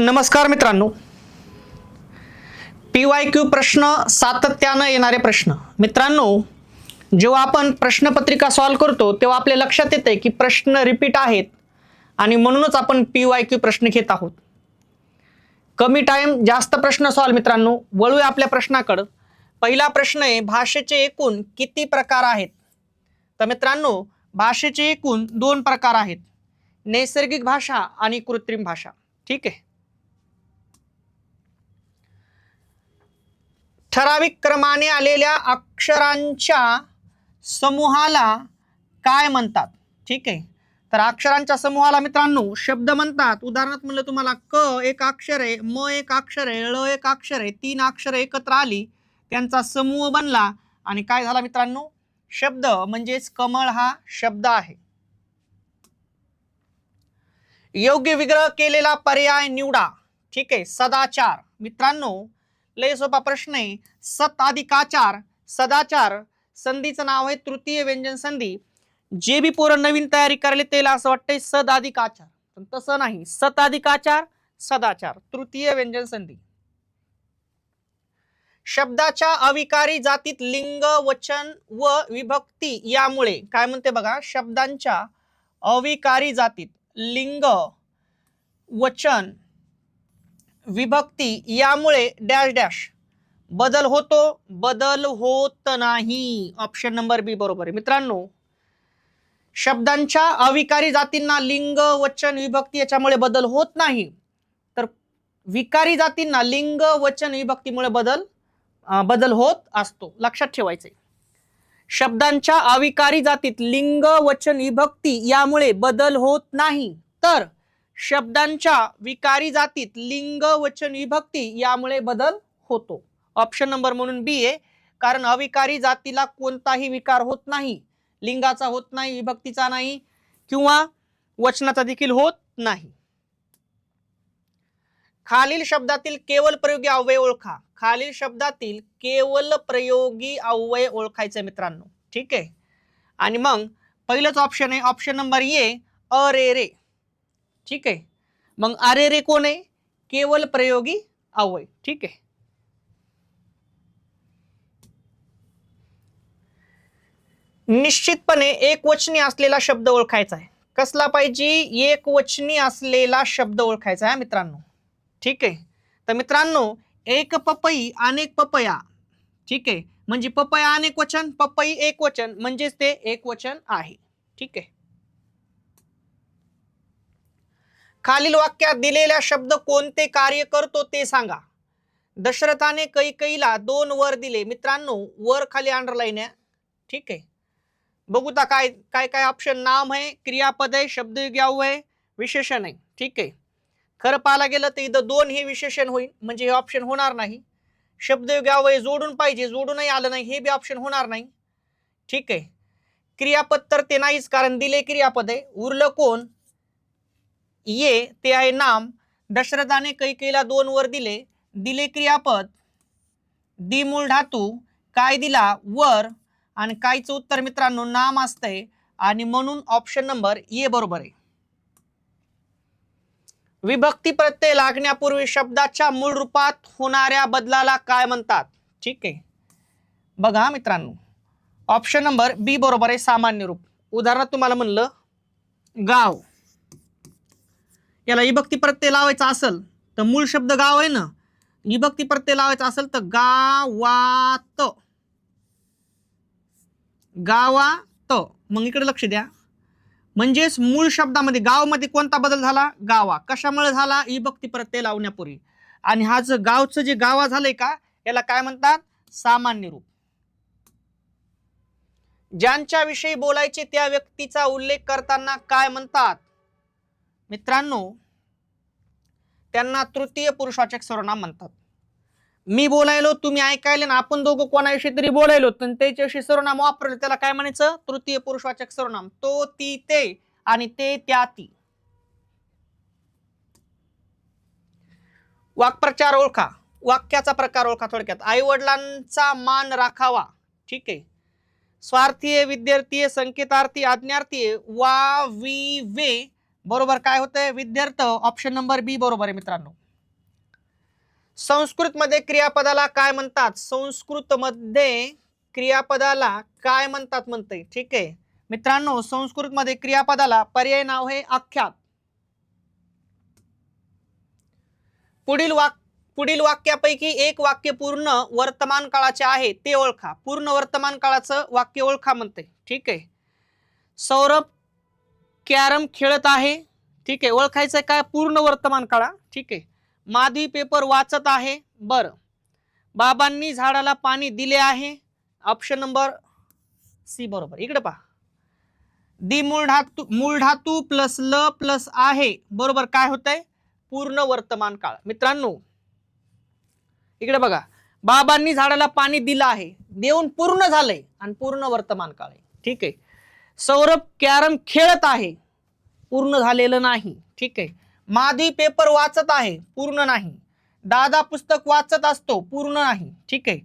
नमस्कार मित्रांनो. P Y Q प्रश्न सातत्यानं येणारे प्रश्न. मित्रांनो जेव्हा आपण प्रश्नपत्रिका सॉल्व करतो तेव्हा आपल्या लक्षात येते की प्रश्न रिपीट आहेत आणि म्हणूनच आपण पी वाय क्यू प्रश्न घेत आहोत. कमी टाईम जास्त प्रश्न सॉल्व मित्रांनो. वळूया आपल्या प्रश्नाकडं. पहिला प्रश्न आहे भाषेचे एकूण किती प्रकार आहेत? तर मित्रांनो भाषेचे एकूण दोन प्रकार आहेत. नैसर्गिक भाषा आणि कृत्रिम भाषा. ठीक आहे? ठराविक क्रमाने आलेल्या अक्षरांच्या समूहाला काय म्हणतात? ठीक आहे. तर अक्षरांच्या समूहाला मित्रांनो शब्द म्हणतात. उदाहरणार्थ म्हणलं तुम्हाला क एक अक्षर आहे म एक अक्षर आहे ळ एक अक्षर आहे तीन अक्षर एकत्र आली त्यांचा समूह बनला आणि काय झाला मित्रांनो? शब्द म्हणजेच कमळ हा शब्द आहे. योग्य विग्रह केलेला पर्याय निवडा. ठीक आहे सदाचार. मित्रांनो लय सोपा प्रश्न आहे. सत अधिकाचार सदाचार संधीचं नाव आहे तृतीय व्यंजन संधी. जे बी पोरं नवीन तयारी करायला त्याला असं वाटतंय सदाधिकाचार. पण तसं नाही. सताधिकाचार सदाचार. तृतीय व्यंजन संधी. शब्दाच्या अविकारी जातीत लिंग वचन व विभक्ती यामुळे काय म्हणते बघा? शब्दांच्या अविकारी जातीत लिंग वचन विभक्ती यामुळे डॅश डॅश. बदल होतो बदल होत नाही. ऑप्शन नंबर बी बरोबर आहे. मित्रांनो शब्दांच्या अविकारी जातींना लिंग वचन विभक्ती याच्यामुळे बदल होत नाही. तर विकारी जातींना लिंग वचन विभक्तीमुळे बदल बदल होत असतो. लक्षात ठेवायचे शब्दांच्या अविकारी जातीत लिंग वचन विभक्ती यामुळे बदल होत नाही. तर शब्दांच्या विकारी जातीत लिंग वचन विभक्ती यामुळे बदल होतो. ऑप्शन नंबर म्हणून बी आहे कारण अविकारी जातीला कोणताही विकार होत नाही. लिंगाचा होत नाही विभक्तीचा नाही किंवा वचनाचा देखील होत नाही. खालील शब्दातील केवळ प्रयोगी अव्यय ओळखा. खालील शब्दातील केवळ प्रयोगी अव्यय ओळखायचे मित्रांनो. ठीक आहे? आणि मग पहिलंच ऑप्शन आहे. ऑप्शन नंबर ए अरे रे ठीक आहे. मग अरे रे कोण आहे? केवल प्रयोगी आवय. ठीक आहे. निश्चितपणे एक वचनी असलेला शब्द ओळखायचा आहे. कसला पाहिजे? एक वचनी असलेला शब्द ओळखायचा आहे मित्रांनो. ठीक आहे. तर मित्रांनो एक पपई अनेक पपया. ठीक आहे. म्हणजे पपया अनेक वचन पपई एक वचन. म्हणजेच ते एक वचन आहे. ठीक आहे. खालील वाक्यात दिलेला शब्द कोणते कार्य करतो ते सांगा. दशरथाने कैकईला दोन वर दिले. मित्रांनो वर खाली अंडरलाईन आहे. ठीक आहे. बघूता काय काय काय ऑप्शन नाम आहे क्रियापद आहे शब्दयोगी आहे विशेषण आहे. ठीक आहे. खरं पाहायला गेलं तर इथं दोन हे विशेषण होईल म्हणजे हे ऑप्शन होणार नाही. शब्दयोगी अव्यय जोडून पाहिजे जोडूनही आलं नाही हे बी ऑप्शन होणार नाही. ठीक आहे. क्रियापद तर ते नाहीच कारण दिले क्रियापद आहे. उरलं कोण? ये ते आहे नाम. दशरथाने कैकेला दोन वर दिले. दिले क्रियापद. दि मूळ धातू. काय दिला? वर. आणि कायचं उत्तर मित्रांनो नाम असतंय. आणि म्हणून ऑप्शन नंबर ये बरोबर आहे. विभक्ती प्रत्यय लागण्यापूर्वी शब्दाच्या मूळ रूपात होणाऱ्या बदलाला काय म्हणतात? ठीक आहे. बघा मित्रांनो. ऑप्शन नंबर बी बरोबर आहे सामान्य रूप. उदाहरणार्थ तुम्हाला म्हणलं गाव. याला विभक्ती प्रत्यय लावायचा असेल तर मूळ शब्द गाव आहे ना? विभक्ती प्रत्यय लावायचा असेल तर गावात. गावात. मग इकडे लक्ष द्या. म्हणजेच मूळ शब्दामध्ये गावमध्ये कोणता बदल झाला? गावा. कशामुळे झाला? विभक्ती प्रत्यय लावण्यापूर्वी. आणि हा जो गावचं जे गावा झालंय का याला काय म्हणतात? सामान्य रूप. ज्यांच्या विषयी बोलायचे त्या व्यक्तीचा उल्लेख करताना काय म्हणतात? मित्रांनो त्यांना तृतीय पुरुषवाचक सर्वनाम म्हणतात. मी बोलायलो तुम्ही ऐकायले ना आपण दोघं कोणाविषयी तरी बोलायलो तर त्याच्याविषयी सर्वनाम वापरलं त्याला काय म्हणायचं? तृतीय पुरुषवाचक सर्वनाम तो ती ते आणि ते त्या ती. वाक्प्रचार ओळखा. वाक्याचा प्रकार ओळखा थोडक्यात. आई वडिलांचा मान राखावा. ठीक आहे. स्वार्थीय विद्यार्थी संकेतार्थी आज्ञार्थी वा वी वे बरोबर काय होतंय? विद्यार्थ ऑप्शन नंबर बी बरोबर आहे मित्रांनो. संस्कृतमध्ये क्रियापदाला काय म्हणतात? संस्कृतमध्ये क्रियापदाला काय म्हणतात म्हणते ठीक आहे. मित्रांनो संस्कृतमध्ये क्रियापदाला पर्याय नाव हे आख्यात. पुढील वाक पुढील वाक्यापैकी एक वाक्य पूर्ण वर्तमान काळाचे आहे ते ओळखा. पूर्ण वर्तमान काळाचं वाक्य ओळखा म्हणते ठीक आहे. सौरभ कॅरम खेळत आहे. ठीक आहे ओळखायचं काय? पूर्ण वर्तमान काळा. ठीक आहे. मादी पेपर वाचत आहे. बर. बाबांनी झाडाला पाणी दिले आहे. ऑप्शन नंबर सी बरोबर. इकडे पहा. दी मूळ धातू मूळ धातू प्लस ल प्लस आहे. बरोबर काय होतंय? पूर्ण वर्तमान काळ. मित्रांनो इकडे बघा. बाबांनी झाडाला पाणी दिलं आहे. देऊन पूर्ण झालंय आणि पूर्ण वर्तमान काळ आहे. ठीक आहे. सौरभ कॅरम खेळत आहे. पूर्ण झालेलं नाही. ठीक आहे. मादी पेपर वाचत आहे. पूर्ण नाही. दादा पुस्तक वाचत असतो. पूर्ण नाही. ठीक आहे.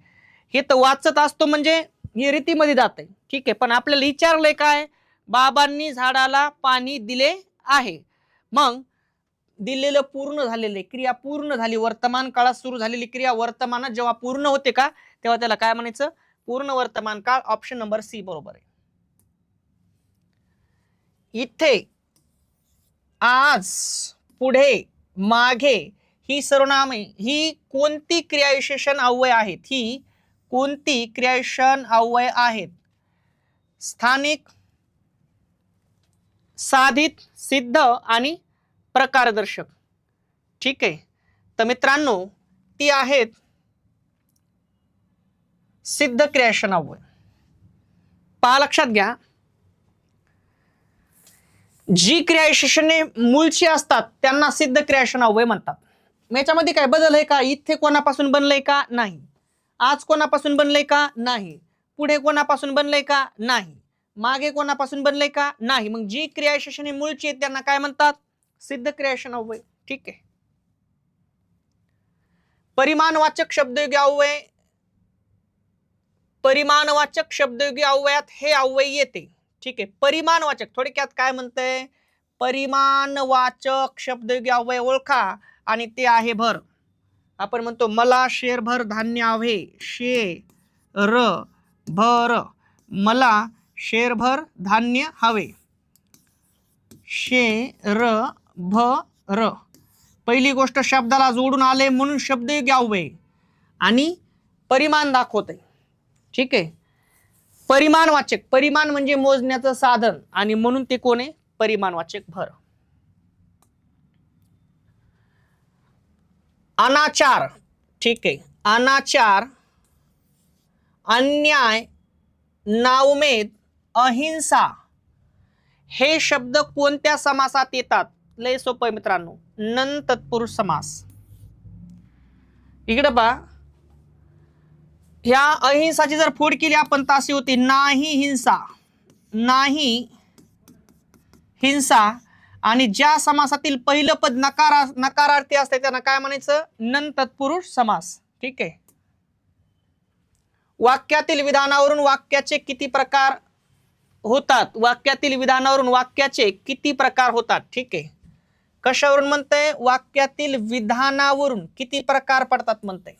हे तर वाचत असतो म्हणजे हे रीतीमध्ये जात आहे. ठीक आहे. पण आपल्याला विचारलंय काय? बाबांनी झाडाला पाणी दिले आहे. मग दिलेलं पूर्ण झालेले क्रिया पूर्ण झाली. वर्तमान काळात सुरू झालेली क्रिया वर्तमानात जेव्हा पूर्ण होते का? तेव्हा त्याला काय म्हणायचं? पूर्ण वर्तमान काळ ऑप्शन नंबर सी बरोबर आहे. इथे आज पुढे मागे ही सर्वनामे ही कोणती क्रियाविशेषण अव्यय आहेत? ही कोणती क्रियाविशेषण अव्यय आहेत? स्थानिक साधित सिद्ध आणि प्रकारदर्शक. ठीक आहे? तर मित्रांनो ती आहेत सिद्ध क्रियाशन अव्यय. पहा लक्षात घ्या. जी क्रियाविशेषणे मूळची असतात त्यांना सिद्ध क्रियाशन अवय म्हणतात. मग याच्यामध्ये काय बदल आहे का? इथे कोणापासून बनलंय का? नाही. आज कोणापासून बनलंय का? नाही. पुढे कोणापासून बनलंय का? नाही. मागे कोणापासून बनलंय का? नाही. मग जी क्रियाविशेषणे मूळची आहेत त्यांना काय म्हणतात? सिद्ध क्रियाशन अवय ठीक आहे. परिमाणवाचक शब्दयोगी अव्यय परिमाणवाचक शब्दयोगी अव्ययात हे अव्यय येते. ठीक आहे. परिमाणवाचक थोडक्यात काय म्हणतंय? परिमाणवाचक शब्दयोगी अव्यय ओळखा आणि ते आहे भर. आपण म्हणतो मला शेरभर धान्य हवे. शे र भर. मला शेरभर धान्य हवे. शे र भ र पहिली गोष्ट शब्दाला जोडून आले म्हणून शब्दयोगी अव्यय आणि परिमाण दाखवते ठीक आहे. परिमाणवाचक परिमाण म्हणजे मोजण्याचं साधन. आणि म्हणून ते कोण आहे? परिमाणवाचक भर. अनाचार. ठीक आहे. अनाचार अन्याय नाउमेद अहिंसा हे शब्द कोणत्या समासात येतात? लय सोपं मित्रांनो. नन तत्पुरुष समास. इकडे पहा. ह्या अहिंसाची जर फोड केली आपण तर अशी होती नाही हिंसा. नाही हिंसा. आणि ज्या समासातील पहिलं पद नकारा नकारार्थी असते त्यांना काय म्हणायचं? न तत्पुरुष समास. ठीक आहे? वाक्यातील विधानावरून वाक्याचे किती प्रकार होतात? वाक्यातील विधानावरून वाक्याचे किती प्रकार होतात? ठीक आहे? कशावरून म्हणतंय? वाक्यातील विधानावरून किती प्रकार पडतात म्हणतंय?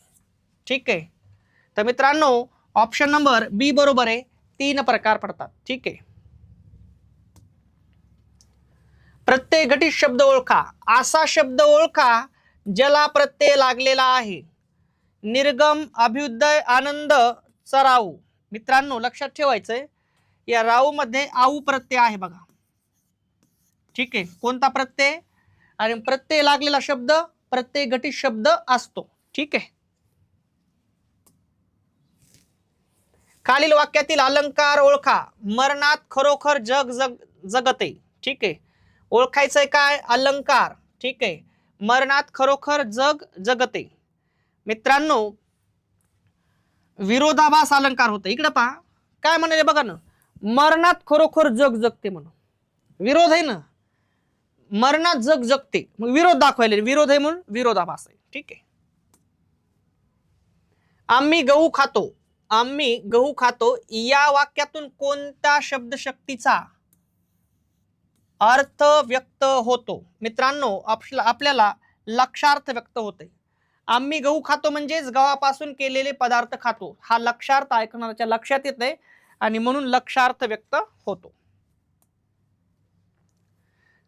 ठीक आहे? तर मित्रांनो ऑप्शन नंबर बी बरोबर आहे. तीन प्रकार पडतात. ठीक आहे. प्रत्यय घटित शब्द ओळखा. असा शब्द ओळखा ज्याला प्रत्यय लागलेला आहे. निर्गम अभ्युदय आनंद चराऊ. मित्रांनो लक्षात ठेवायचंय या राऊ मध्ये आऊ प्रत्यय आहे बघा. ठीक आहे. कोणता प्रत्यय? आणि प्रत्यय लागलेला शब्द प्रत्यय घटित शब्द असतो. ठीक आहे. खालील वाक्यातील अलंकार ओळखा. मरणात खरोखर जग जग जगते. ठीक आहे? ओळखायचंय काय? अलंकार. ठीक आहे? मरणात खरोखर जग जगते. मित्रांनो विरोधाभास अलंकार होतं. इकडं पहा. काय म्हणाले बघा ना? मरणात खरोखर जग जगते म्हणून. विरोध आहे ना? मरणात जग जगते. मग विरोध दाखवायला. विरोध आहे म्हणून विरोधाभास आहे. ठीक आहे? आम्ही गहू खातो. आम्ही गहू खातो या वाक्यातून कोणत्या शब्दशक्तीचा अर्थ व्यक्त होतो? मित्रांनो आपल्याला लक्षार्थ व्यक्त होते आम्ही गहू खातो म्हणजेच गव्हापासून केलेले पदार्थ खातो. हा लक्षार्थ ऐकणाऱ्याच्या लक्षात येते आणि म्हणून लक्षार्थ व्यक्त होतो.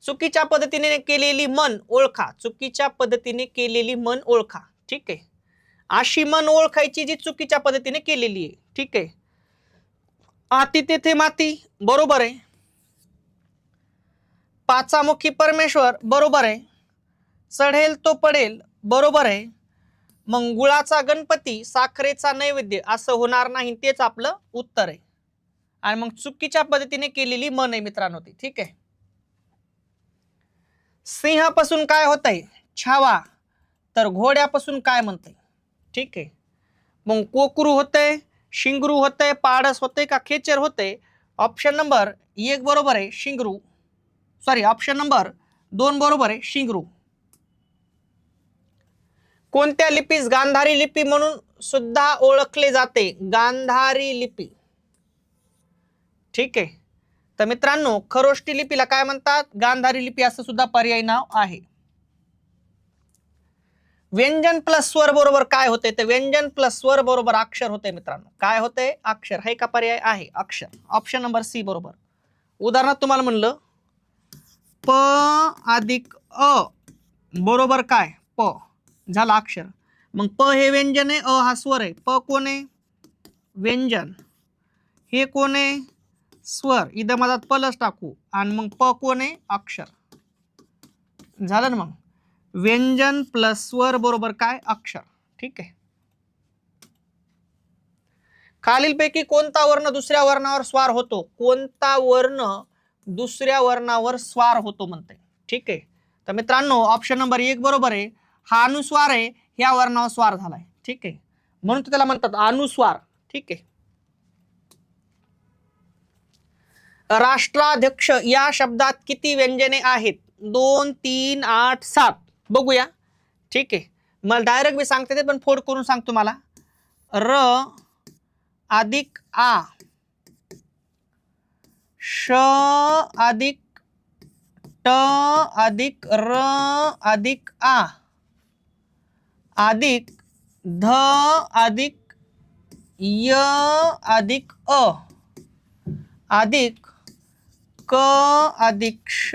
चुकीच्या पद्धतीने केलेली मन ओळखा. चुकीच्या पद्धतीने केलेली मन ओळखा. ठीक आहे? अशी मन ओळखायची जी चुकीच्या पद्धतीने केलेली आहे. ठीक आहे? आती तेथे माती बरोबर आहे. पाचामुखी परमेश्वर बरोबर आहे. चढेल तो पडेल बरोबर आहे. मग गुळाचा गणपती साखरेचा नैवेद्य असं होणार नाही तेच आपलं उत्तर आहे. आणि मग चुकीच्या पद्धतीने केलेली मन आहे मित्रांनो ती ठीक आहे? सिंहापासून काय होत आहे छावा. तर घोड्यापासून काय म्हणते ठीक आहे. मग कोकरू होते शिंगरू होते पाडस होते का खेचर होते? ऑप्शन नंबर एक बरोबर आहे शिंगरू. सॉरी ऑप्शन नंबर दोन बरोबर आहे शिंगरू. कोणत्या लिपीस गांधारी लिपी म्हणून सुद्धा ओळखले जाते? गांधारी लिपी. ठीक आहे. तर मित्रांनो खरोष्टी लिपीला काय म्हणतात? गांधारी लिपी असं सुद्धा पर्यायी नाव आहे. व्यंजन प्लस स्वर बरोबर काय होते? तर व्यंजन प्लस स्वर बरोबर अक्षर होते मित्रांनो. काय होते? अक्षर. हे का पर्याय आहे? अक्षर. ऑप्शन नंबर सी बरोबर. उदाहरणार्थ तुम्हाला म्हणलं प अधिक अ बरोबर काय? प. झालं अक्षर. मग प हे व्यंजन आहे अ हा स्वर आहे. प कोण आहे? व्यंजन. हे कोण आहे? स्वर. इथं मधात पलस टाकू. आणि मग प कोण आहे? अक्षर. झालं ना मग? व्यंजन प्लस स्वर बरोबर काय? अक्षर. ठीक आहे. खालीलपैकी कोणता वर्ण दुसऱ्या वर्णावर स्वार होतो? कोणता वर्ण दुसऱ्या वर्णावर स्वार होतो म्हणते. ठीक आहे. तर मित्रांनो ऑप्शन नंबर एक बरोबर आहे. हा अनुस्वार आहे ह्या वर्णावर स्वार झालाय. ठीक आहे. म्हणून त्याला म्हणतात अनुस्वार. ठीक आहे. राष्ट्राध्यक्ष या शब्दात किती व्यंजने आहेत? दोन तीन आठ सात. बघूया. ठीक आहे. मला डायरेक्ट मी सांगते ते पण फोड करून सांगतो मला. र अधिक आ. श अधिक ट अधिक र अधिक आ. अधिक ध अधिक य अधिक अ. अधिक क अधिक श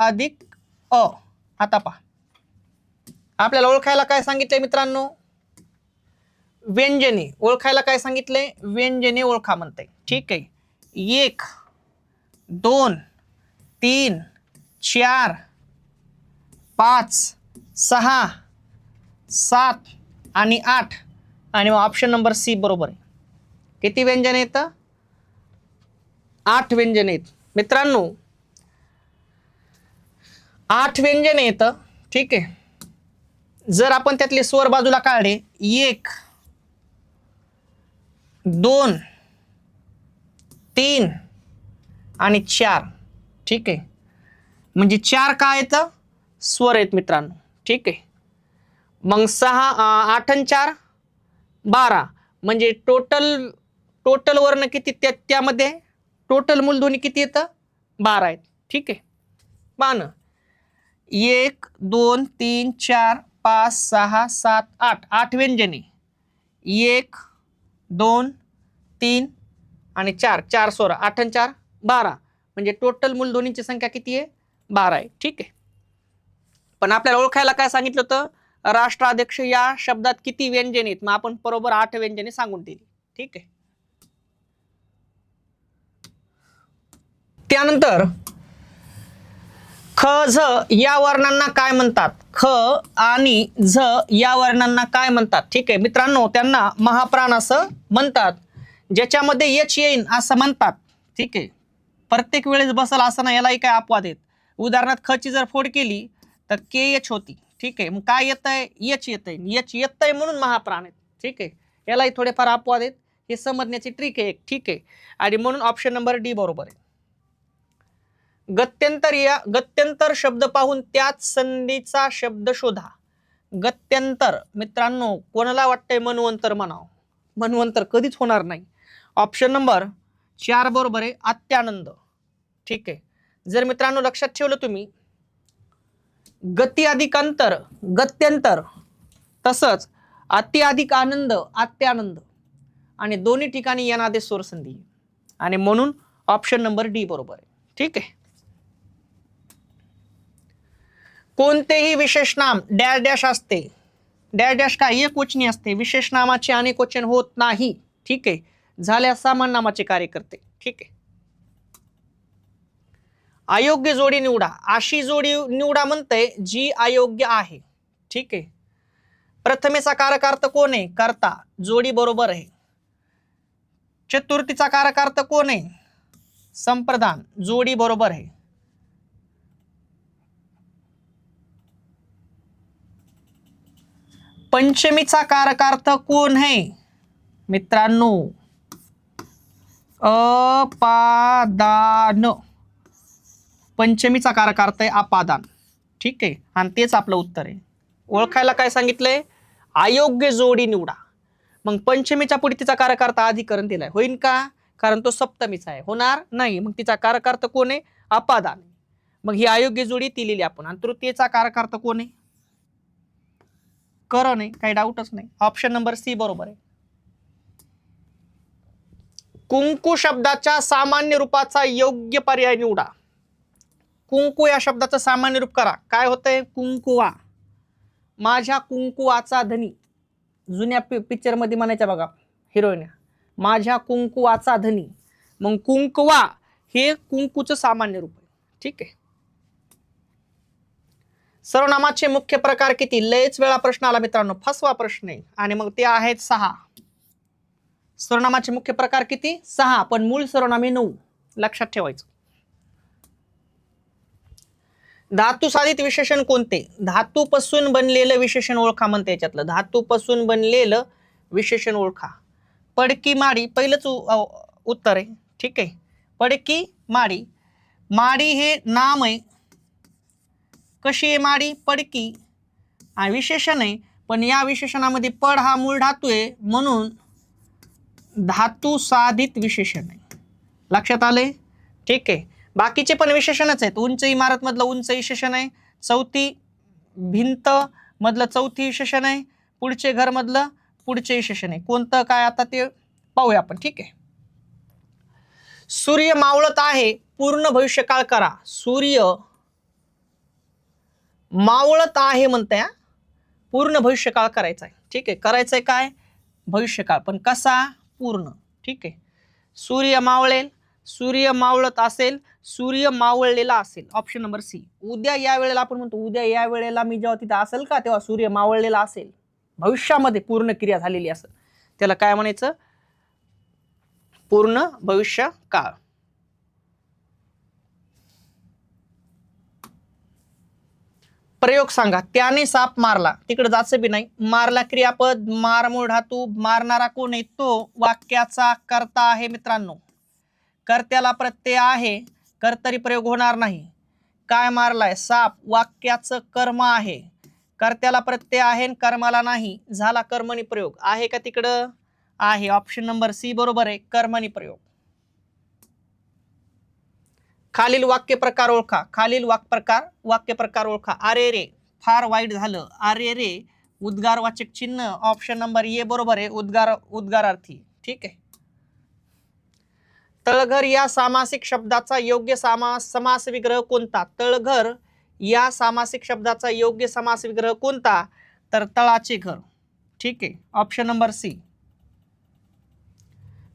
अधिक अ. आता पहा. आपल्याला ओळखायला काय सांगितलंय मित्रांनो? व्यंजने. ओळखायला काय सांगितलंय? व्यंजने ओळखा म्हणते ठीक आहे. एक दोन तीन चार पाच सहा सात आणि आठ. आणि मग ऑप्शन नंबर सी बरोबर आहे. किती व्यंजन येतं आठ व्यंजन येत मित्रांनो आठ व्यंजन येतं ठीक आहे. जर आपण त्यातले स्वर बाजूला काढले एक दोन तीन आणि चार. ठीक आहे? म्हणजे चार काय येतं स्वर आहेत मित्रांनो. ठीक आहे? मग सहा आठ आणि चार बारा. म्हणजे टोटल टोटल वर्ण किती त्या त्यामध्ये? टोटल मूलध्वनी किती येतं बारा आहेत. ठीक आहे? पानं. एक दोन तीन चार पाच सहा सात आठ. आठ व्यंजने. एक दोन तीन आणि चार. चार सोळा आठ आणि चार बारा. म्हणजे टोटल मूलध्वनींची संख्या किती आहे? बारा आहे. ठीक आहे. पण आपल्याला ओळखायला काय सांगितलं होतं? राष्ट्राध्यक्ष या शब्दात किती व्यंजने आहेत? मग आपण बरोबर आठ व्यंजने सांगून दिली. ठीक आहे. त्यानंतर ख झ या वर्णांना काय म्हणतात? ख आणि झ या वर्णांना काय म्हणतात? ठीक आहे मित्रांनो त्यांना महाप्राण असं म्हणतात. ज्याच्यामध्ये यच येईन असं म्हणतात. ठीक आहे. प्रत्येक वेळेस बसल असं नाही यालाही काय अपवाद आहेत? उदाहरणार्थ खची जर फोड केली तर के एच होती. ठीक आहे मग काय येत आहे यच येत आहे यच येत आहे म्हणून महाप्राण आहेत. ठीक आहे. यालाही थोडेफार अपवाद आहेत. हे समजण्याची ट्रिक आहे एक. ठीक आहे. आणि म्हणून ऑप्शन नंबर डी बरोबर आहे. गत्यंतर या गत्यंतर शब्द पाहून त्याच संधीचा शब्द शोधा. गत्यंतर मित्रांनो कोणाला वाटतंय मनवंतर म्हणावं? मनवंतर कधीच होणार नाही. ऑप्शन नंबर चार बरोबर आहे अत्यानंद. ठीक आहे. जर मित्रांनो लक्षात ठेवलं तुम्ही गती अधिक अंतर गत्यंतर तसंच अत्याधिक आनंद अत्यानंद. आणि दोन्ही ठिकाणी यनादेश स्वर संधी आणि म्हणून ऑप्शन नंबर डी बरोबर आहे. ठीक आहे. कोणतेही विशेष नाम डॅश डॅश असते. डॅश डॅश काही एक वचनी असते. विशेष नामाचे अनेक वचन होत नाही. ठीक आहे. झाल्यास सामान नामाचे कार्य करते ठीक आहे. अयोग्य जोडी निवडा. अशी जोडी निवडा म्हणते जी अयोग्य आहे. ठीक आहे. प्रथमेचा कारकार्थ कोण आहे? करता. जोडी बरोबर आहे. चतुर्थीचा कारकार्थ कोण आहे? संप्रदान जोडी बरोबर आहे. पंचमीचा कारकार्थ कोण आहे? मित्रांनो अपादान. पंचमीचा कारकार्थ आहे अपादान. ठीक आहे? आणि तेच आपलं उत्तर आहे. ओळखायला काय सांगितलंय? अयोग्य जोडी निवडा. मग पंचमीच्या पुढे तिचा कारकार्थ अधिकरण दिलाय. होईन का? कारण तो सप्तमीचा आहे. होणार नाही. मग तिचा कारकार्थ कोण आहे? अपादान मग ही अयोग्य जोडी दिलेली आपण. आणि तृतीयचा कारकार्थ कोण आहे? करण आहे काही डाऊटच नाही. ऑप्शन नंबर सी बरोबर आहे. कुंकू शब्दाच्या सामान्य रूपाचा योग्य पर्याय निवडा. कुंकू या शब्दाचं सामान्य रूप करा. काय होतंय? कुंकुवा. माझ्या कुंकुवाचा धनी. जुन्या पि पिक्चरमध्ये म्हणायच्या बघा हिरोईन माझ्या कुंकुवाचा धनी. मग कुंकुवा हे कुंकूचं सामान्य रूप आहे. ठीक आहे? सर्वनामाचे मुख्य प्रकार किती? लयच वेळा प्रश्न आला मित्रांनो. फसवा प्रश्न. आहे आणि मग ते आहेत सहा. सर्वनामाचे मुख्य प्रकार किती? सहा. पण मूळ सर्वनामे नऊ. लक्षात ठेवायचं. धातू साधित विशेषण कोणते? धातूपासून बनलेलं विशेषण ओळखा म्हणते याच्यातलं. धातूपासून बनलेलं विशेषण ओळखा. पडकी माडी. पहिलंच उ- उत्तर आहे. ठीक आहे. पडकी माडी. माडी हे नाम आहे. कशी आहे माडी? पडकी. आणि विशेषण आहे पण या विशेषणामध्ये पड हा मूळ धातू आहे म्हणून धातू साधित विशेषण आहे. लक्षात आले ठीक आहे. बाकीचे पण विशेषणच आहेत. उंच इमारतमधलं उंच विशेषण आहे चौथी भिंत मधलं चौथी विशेषण आहे पुढचे घरमधलं पुढचे विशेषण आहे. कोणतं काय आता ते पाहूया आपण. ठीक आहे. सूर्य मावळत आहे पूर्ण भविष्यकाळ करा. सूर्य मावळत आहे म्हणते पूर्ण भविष्यकाळ करायचा आहे ठीक आहे करायचं आहे काय? भविष्यकाळ. पण कसा? पूर्ण. ठीक आहे. सूर्य मावळेल सूर्य मावळत असेल सूर्य मावळलेला असेल. ऑप्शन नंबर सी उद्या या वेळेला आपण म्हणतो उद्या या वेळेला मी जेव्हा तिथे असेल का तेव्हा सूर्य मावळलेला असेल. भविष्यामध्ये पूर्ण क्रिया झालेली असेल. त्याला काय म्हणायचं? पूर्ण भविष्य काळ प्रयोग सांगा. त्याने साप मारला. तिकडे जायचं बी नाही. मारला क्रियापद मार धातू मारणारा कोण आहे? तो वाक्याचा कर्ता आहे मित्रांनो. कर्त्याला प्रत्यय आहे. कर्तरी प्रयोग होणार नाही. काय मारलाय? साप वाक्याचं कर्म आहे. कर्त्याला प्रत्यय आहे कर्माला नाही. झाला कर्मणी प्रयोग आहे का तिकडं? आहे. ऑप्शन नंबर सी बरोबर आहे. कर्मणी प्रयोग खालील वाक्य प्रकार ओळखा. खालील वाक्य प्रकार वाक्य प्रकार ओळखा. अरे रे फार वाईट झालं. अरे रे उद्गारवाचक चिन्ह ऑप्शन नंबर ए बरोबर आहे. उद्गार उद्गारार्थी. ठीक आहे. तळघर या सामासिक शब्दाचा योग्य समास समास विग्रह कोणता? तळघर या सामासिक शब्दाचा योग्य समास विग्रह कोणता? तर तळाचे घर. ठीक आहे. ऑप्शन नंबर सी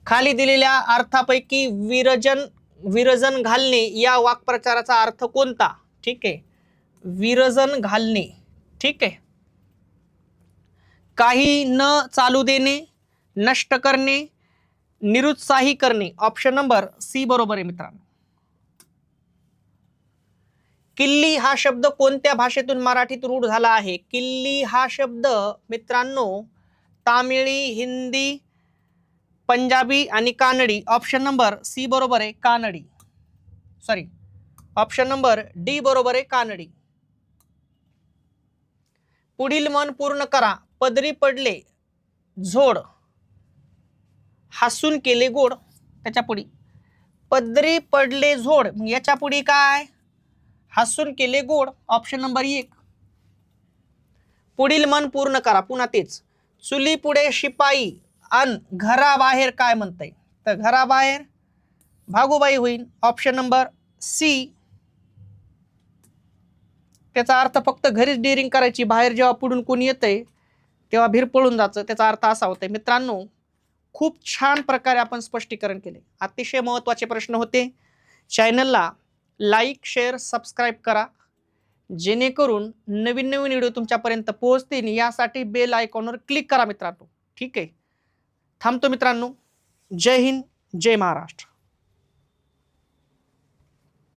खाली दिलेल्या अर्थापैकी विरजन विरजन घालणे या वाक्प्रचाराचा अर्थ कोणता? ठीक आहे. विरजन घालणे. ठीक आहे. काही न चालू देणे नष्ट करणे निरुत्साही करणे. ऑप्शन नंबर सी बरोबर आहे मित्रांनो. किल्ली हा शब्द कोणत्या भाषेतून मराठीत रूढ झाला आहे? किल्ली हा शब्द मित्रांनो तामिळी हिंदी पंजाबी आणि कानडी. ऑप्शन नंबर सी बरोबर आहे कानडी. सॉरी ऑप्शन नंबर डी बरोबर आहे कानडी. पुढील मन पूर्ण करा. पदरी पडले. झोड. हसून केले गोड. त्याच्या पुढी. पदरी पडले झोड. याच्या पुढी काय? हसून केले गोड. ऑप्शन नंबर एक. पुढील मन पूर्ण करा. पुन्हा तेच. चुली पुढे शिपाई. अन घराबाहेर काय म्हणताय? तर घराबाहेर भागूबाई होईल ऑप्शन नंबर सी त्याचा अर्थ फक्त घरीच डिअरिंग करायची बाहेर जेव्हा पुढून कोणी येतंय तेव्हा भीर पळून जायचं त्याचा अर्थ असा होतोय. मित्रांनो खूप छान प्रकारे आपण स्पष्टीकरण केले अतिशय महत्त्वाचे प्रश्न होते. चॅनलला लाईक शेअर सबस्क्राईब करा. जेणेकरून नवीन नवीन व्हिडिओ तुमच्यापर्यंत पोहोचतील. यासाठी बेल आयकॉनवर क्लिक करा मित्रांनो. ठीक आहे? थांबतो मित्रांनो. जय हिंद जय महाराष्ट्र.